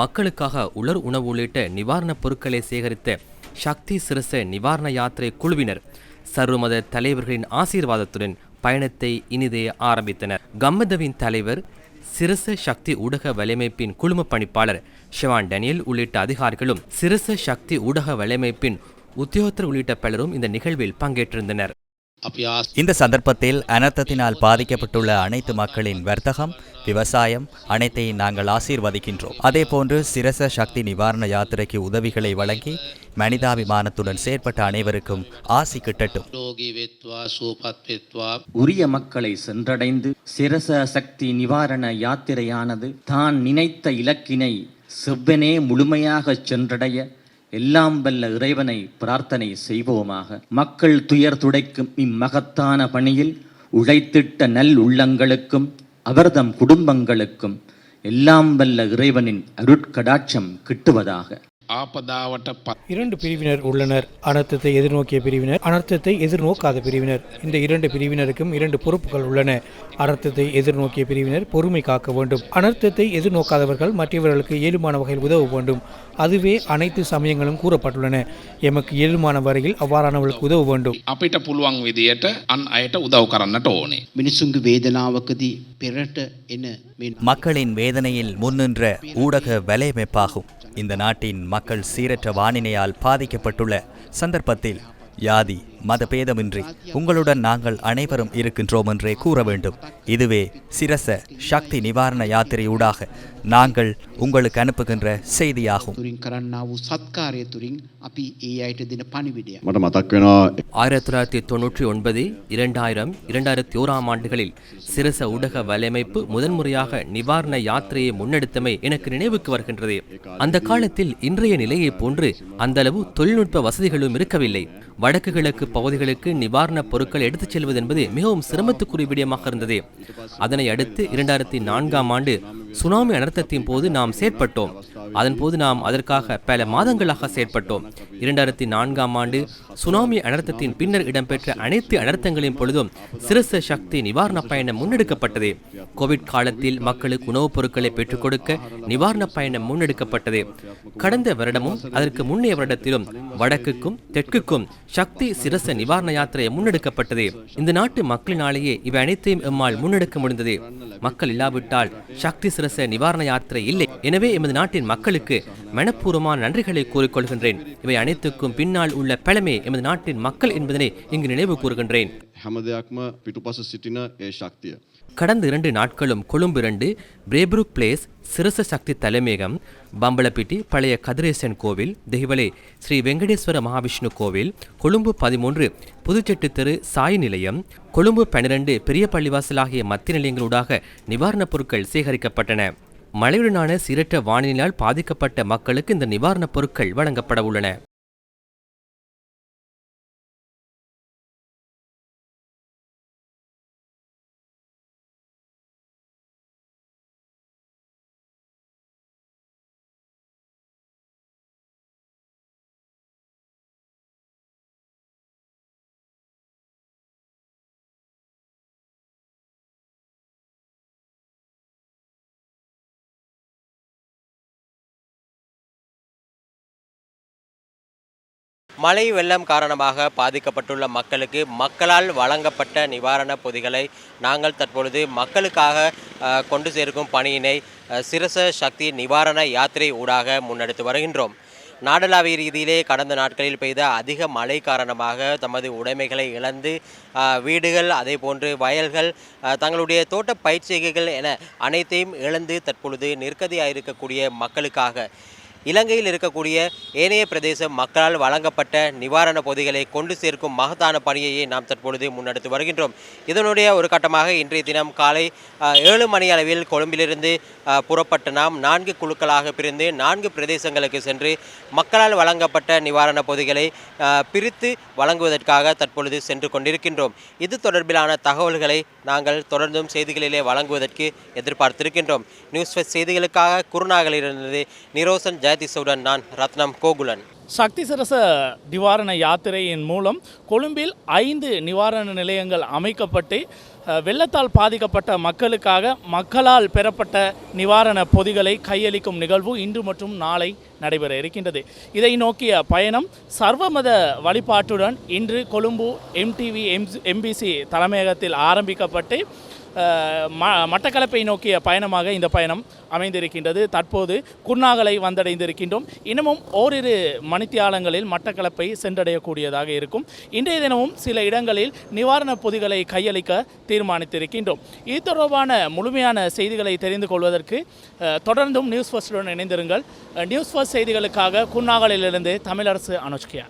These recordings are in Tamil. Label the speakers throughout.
Speaker 1: மக்களுக்காக உலர் உணவு உள்ளிட்ட நிவாரணப் பொருட்களை சேகரித்த சக்தி சிரச நிவாரண யாத்திரை குழுவினர் சர்வமத தலைவர்களின் ஆசீர்வாதத்துடன் பயணத்தை இனிதே ஆரம்பித்தனர். கம்மதவின் தலைவர் சிரச சக்தி ஊடக வலையமைப்பின் குழும பணிப்பாளர் ஷிவான் டேனியல் உள்ளிட்ட அதிகாரிகளும் சிரச சக்தி ஊடக வலையமைப்பின் உத்தியோகத்தர் உள்ளிட்ட பலரும் இந்த நிகழ்வில் பங்கேற்றிருந்தனர்.
Speaker 2: இந்த சந்தர்ப்பத்தில் அனர்த்தத்தினால் பாதிக்கப்பட்டுள்ள அனைத்து மக்களின் வர்த்தகம் விவசாயம் அனைத்தையும் நாங்கள் ஆசீர்வதிக்கின்றோம். அதேபோன்று சிரச சக்தி நிவாரண யாத்திரைக்கு உதவிகளை வழங்கி மனிதாபிமானத்துடன் செயற்பட்ட அனைவருக்கும் ஆசி கிட்டட்டும்.
Speaker 3: உரிய மக்களை சென்றடைந்து சிரச சக்தி நிவாரண யாத்திரையானது தான் நினைத்த இலக்கினை செவ்வனே முழுமையாக சென்றடைய எல்லாம் வல்ல இறைவனை பிரார்த்தனை செய்வோமாக. மக்கள் துயர் துடைக்கும் இம்மகத்தான பணியில் உழைத்திட்ட நல் உள்ளங்களுக்கும் அவர்தம் குடும்பங்களுக்கும் எல்லாம் வல்ல இறைவனின் அருட்கடாட்சம் கிட்டுவதாக.
Speaker 4: ආපදාවට පත්
Speaker 5: இரண்டு பிரிவினர் உள்ளனர் அனர்த்தத்தை எதிர்நோக்கிய பிரிவினர் அனர்த்தத்தை எதிர்நோக்காத பிரிவினர் இந்த இரண்டு பிரிவினருக்கும் இரண்டு பொறுப்புகள் உள்ளன அனர்த்தத்தை எதிர்நோக்கிய பிரிவினர் பொறுமை காக்க வேண்டும் அனர்த்தத்தை எதிர்நோக்காதவர்கள் மற்றவர்களுக்கு இயலுமான வகையில் உதவ வேண்டும் அதுவே அனைத்து சமயங்களும் கூறப்பட்டுள்ளன எமக்கு இயலுமான வரையில் அவ்வாறானவர்களுக்கு உதவ வேண்டும்
Speaker 4: අපිට පුළුවන් විදියට අන් අයට උදව් කරන්නට ඕනේ.
Speaker 6: මිනිසුන්ගේ වේදනාවකදී පෙරට එන මේ
Speaker 2: மக்களின் வேதனையில் முன்னின்ற ஊடக வலையமைப்பாகும். இந்த நாட்டின் மக்கள் சீரற்ற வானினையால் பாதிக்கப்பட்டுள்ள சந்தர்ப்பத்தில் யாதி மதபேதமின்றி உங்களுடன் நாங்கள் அனைவரும் இருக்கின்றோம் என்றே கூற வேண்டும். இதுவே சிரச சக்தி நிவாரண யாத்திரையூடாக நாங்கள் உங்களுக்கு அனுப்புகின்ற செய்தியாகும்.
Speaker 1: ஆயிரத்தி தொள்ளாயிரத்தி தொன்னூற்றி ஒன்பது இரண்டாயிரம் இரண்டாயிரத்தி ஓராம் ஆண்டுகளில் சிரச ஊடக வலையமைப்பு முதன்முறையாக நிவாரண யாத்திரையை முன்னெடுத்தமை எனக்கு நினைவுக்கு வருகின்றது. அந்த காலத்தில் இன்றைய நிலையை போன்று அந்தளவு தொழில்நுட்ப வசதிகளும் இருக்கவில்லை. வடக்கு கிழக்கு பகுதிகளுக்கு நிவாரணப் பொருட்கள் எடுத்துச் செல்வது என்பது மிகவும் சிரமத்துக்குரிய விடயமாக இருந்தது. அதனை அடுத்து இரண்டாயிரத்தி நான்காம் ஆண்டு சுனாமி அனர்த்தத்தின் போது நாம் செயற்பட்டோம். அதன் போது நாம் அதற்காக பல மாதங்களாக செயற்பட்டோம். இரண்டாயிரத்தி நான்காம் ஆண்டு சுனாமி அனர்த்தத்தின் பின்னர் இடம்பெற்ற அனைத்து அனர்த்தங்களின் பொழுதும் சிரச சக்தி நிவாரண பயணம் முன்னெடுக்கப்பட்டது. கோவிட் காலத்தில் மக்களுக்கு உணவுப் பொருட்களை பெற்றுக் கொடுக்க நிவாரண பயணம் முன்னெடுக்கப்பட்டது. கடந்த வருடமும் அதற்கு முன்னைய வருடத்திலும் வடக்குக்கும் தெற்குக்கும் சக்தி சிரச இலவச நிவாரண யாத்திரை முன்னெடுக்கப்பட்டது. இந்த நாட்டு மக்களினாலேயே இவை அனைத்தையும் எம்மால் முன்னெடுக்க முடிந்தது. மக்கள் இல்லாவிட்டால் சக்தி சிரச நிவாரண யாத்திரை இல்லை. எனவே எமது நாட்டின் மக்களுக்கு மனப்பூர்வமான நன்றிகளை கூறிக்கொள்கின்றேன். இவை அனைத்துக்கும் பின்னால் உள்ள பழமே எமது நாட்டின் மக்கள் என்பதனை இங்கு நினைவு கூறுகின்றேன். கடந்த இரண்டு நாட்களும் கொழும்பு இரண்டு பிளேஸ் சிரச சக்தி தலைமையகம் பம்பளப்பிட்டி பழைய கதிரேசன் கோவில் தெஹிவலை ஸ்ரீ வெங்கடேஸ்வர மகாவிஷ்ணு கோவில் கொழும்பு பதிமூன்று புதுச்செட்டு தெரு சாய் நிலையம் கொழும்பு பன்னிரண்டு பெரிய பள்ளிவாசல் ஆகிய மத்திய நிலையங்களூடாக நிவாரணப் பொருட்கள் சேகரிக்கப்பட்டன. மழையுடனான சீரற்ற வானிலையால் பாதிக்கப்பட்ட மக்களுக்கு இந்த நிவாரணப் பொருட்கள் வழங்கப்பட உள்ளன.
Speaker 7: மழை வெள்ளம் காரணமாக பாதிக்கப்பட்டுள்ள மக்களுக்கு மக்களால் வழங்கப்பட்ட நிவாரணப் பொதிகளை நாங்கள் தற்பொழுது மக்களுக்காக கொண்டு சேர்க்கும் பணியினை சிரச சக்தி நிவாரண யாத்திரை ஊடாக முன்னெடுத்து வருகின்றோம். நாடளாவிய ரீதியிலே கடந்த நாட்களில் பெய்த அதிக மழை காரணமாக தமது உடைமைகளை இழந்து வீடுகள் அதே போன்று வயல்கள் தங்களுடைய தோட்ட பயிற்சிகள் என அனைத்தையும் இழந்து தற்பொழுது நிற்கதியாக இருக்கக்கூடிய மக்களுக்காக இலங்கையில் இருக்கக்கூடிய ஏனைய பிரதேச மக்களால் வழங்கப்பட்ட நிவாரண பொதிகளை கொண்டு சேர்க்கும் மகத்தான பணியையே நாம் தற்பொழுது முன்னெடுத்து வருகின்றோம். இதனுடைய ஒரு கட்டமாக இன்றைய தினம் காலை ஏழு மணி அளவில் கொழும்பிலிருந்து புறப்பட்ட நாம் நான்கு குழுக்களாக பிரிந்து நான்கு பிரதேசங்களுக்கு சென்று மக்களால் வழங்கப்பட்ட நிவாரண பொதிகளை பிரித்து வழங்குவதற்காக தற்பொழுது சென்று கொண்டிருக்கின்றோம். இது தொடர்பிலான தகவல்களை நாங்கள் தொடர்ந்தும் செய்திகளிலே வழங்குவதற்கு எதிர்பார்த்திருக்கின்றோம். நியூஸ் ஃபெஸ்ட் செய்திகளுக்காக குருநாகலிருந்து நிரோசன் ஜெய ஜெயதிசவுடன் நான் ரத்னம் கோகுலன்
Speaker 8: சக்தி சரச நிவாரண யாத்திரையின் மூலம் கொழும்பில் ஐந்து நிவாரண நிலையங்கள் அமைக்கப்பட்டு வெள்ளத்தால் பாதிக்கப்பட்ட மக்களுக்காக மக்களால் பெறப்பட்ட நிவாரண பொதிகளை கையளிக்கும் நிகழ்வு இன்று மற்றும் நாளை நடைபெற இருக்கின்றது. இதை நோக்கிய பயணம் சர்வமத வழிபாட்டுடன் இன்று கொழும்பு எம்டிவி எம் எம்பிசி தலைமையகத்தில் ஆரம்பிக்கப்பட்டு ம மட்டக்களப்பை நோக்கிய பயணமாக இந்த பயணம் அமைந்திருக்கின்றது. தற்போது குன்னாகலை வந்தடைந்திருக்கின்றோம். இன்னமும் ஓரிரு மணித்தியாலங்களில் மட்டக்களப்பை சென்றடையக்கூடியதாக இருக்கும். இன்றைய தினமும் சில இடங்களில் நிவாரணப் பொதிகளை கையளிக்க தீர்மானித்திருக்கின்றோம். இது தொடர்பான முழுமையான செய்திகளை தெரிந்து கொள்வதற்கு தொடர்ந்தும் நியூஸ் ஃபர்ஸ்டுடன் இணைந்திருங்கள். நியூஸ் ஃபர்ஸ்ட் செய்திகளுக்காக குர்நாகலிலிருந்து தமிழரசு அனுஷ்கியா.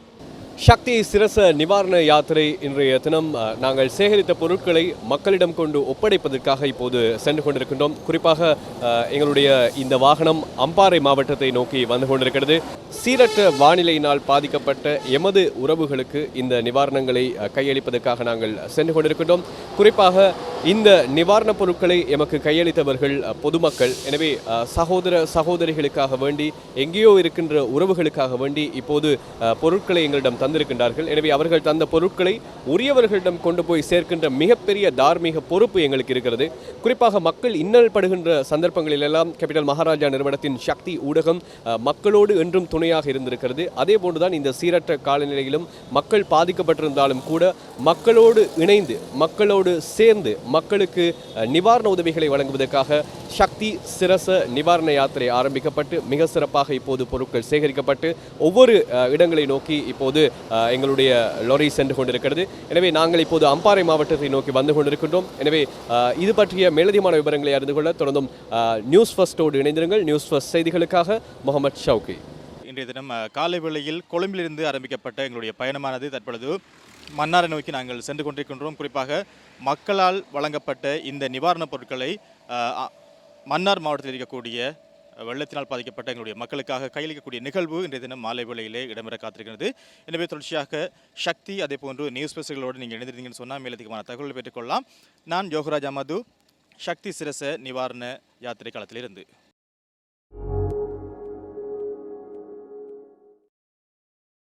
Speaker 9: சக்தி சிரச நிவாரண யாத்திரை இன்றைய தினம் நாங்கள் சேகரித்த பொருட்களை மக்களிடம் கொண்டு ஒப்படைப்பதற்காக இப்போது சென்று கொண்டிருக்கின்றோம். குறிப்பாக எங்களுடைய இந்த வாகனம் அம்பாறை மாவட்டத்தை நோக்கி வந்து கொண்டிருக்கிறது. சீரற்ற வானிலையினால் பாதிக்கப்பட்ட எமது உறவுகளுக்கு இந்த நிவாரணங்களை கையளிப்பதற்காக நாங்கள் சென்று கொண்டிருக்கின்றோம். குறிப்பாக இந்த நிவாரணப் பொருட்களை எமக்கு கையளித்தவர்கள் பொதுமக்கள். எனவே சகோதர சகோதரிகளுக்காக வேண்டி எங்கேயோ இருக்கின்ற உறவுகளுக்காக வேண்டி இப்போது பொருட்களை எங்களிடம் தந்திருக்கின்றார்கள். எனவே அவர்கள் தந்த பொருட்களை உரியவர்களிடம் கொண்டு போய் சேர்க்கின்ற மிகப்பெரிய தார்மீக பொறுப்பு எங்களுக்கு இருக்கிறது. குறிப்பாக மக்கள் இன்னல் படுகின்ற சந்தர்ப்பங்களில் எல்லாம் கேபிட்டல் மகாராஜா நிறுவனத்தின் சக்தி ஊடகம் மக்களோடு என்றும் துணையாக இருந்திருக்கிறது. அதே போன்றுதான் இந்த சீரற்ற காலநிலையிலும் மக்கள் பாதிக்கப்பட்டிருந்தாலும் கூட மக்களோடு இணைந்து மக்களோடு சேர்ந்து மக்களுக்கு நிவாரண உதவிகளை வழங்குவதற்காக சக்தி சிரச நிவாரண யாத்திரை ஆரம்பிக்கப்பட்டு மிக சிறப்பாக இப்போது பொருட்கள் சேகரிக்கப்பட்டு ஒவ்வொரு இடங்களை நோக்கி இப்போது எங்களுடைய லொரி சென்று கொண்டிருக்கிறது. எனவே நாங்கள் இப்போது அம்பாறை மாவட்டத்தை நோக்கி வந்து கொண்டிருக்கின்றோம். எனவே இது பற்றிய மேலதிகமான விவரங்களை அறிந்து கொள்ள தொடர்ந்தும் நியூஸ் ஃபர்ஸ்டோடு இணைந்திருங்கள். நியூஸ் ஃபர்ஸ்ட் செய்திகளுக்காக முகமது ஷவுகி
Speaker 10: இன்றைய தினம் காலை வேளையில் கொழும்பிலிருந்து ஆரம்பிக்கப்பட்ட எங்களுடைய பயணமானது தற்பொழுது மன்னாரை நோக்கி நாங்கள் சென்று கொண்டிருக்கின்றோம். குறிப்பாக மக்களால் வழங்கப்பட்ட இந்த நிவாரணப் பொருட்களை மன்னார் மாவட்டத்தில் இருக்கக்கூடிய வெள்ளத்தினால் பாதிக்கப்பட்ட எங்களுடைய மக்களுக்காக கையளிக்கக்கூடிய நிகழ்வு இன்றைய தினம் மாலை வேளையிலே இடம்பெற காத்திருக்கிறது. எனவே தொடர்ச்சியாக சக்தி அதே போன்று நியூஸ் பேசுகளோடு நீங்கள் இணைந்திருந்தீங்கன்னு சொன்னால் மேலதிகமான தகவல் பெற்றுக்கொள்ளலாம். நான் யோகராஜ் அமது சக்தி சிரச நிவாரண யாத்திரை காலத்திலிருந்து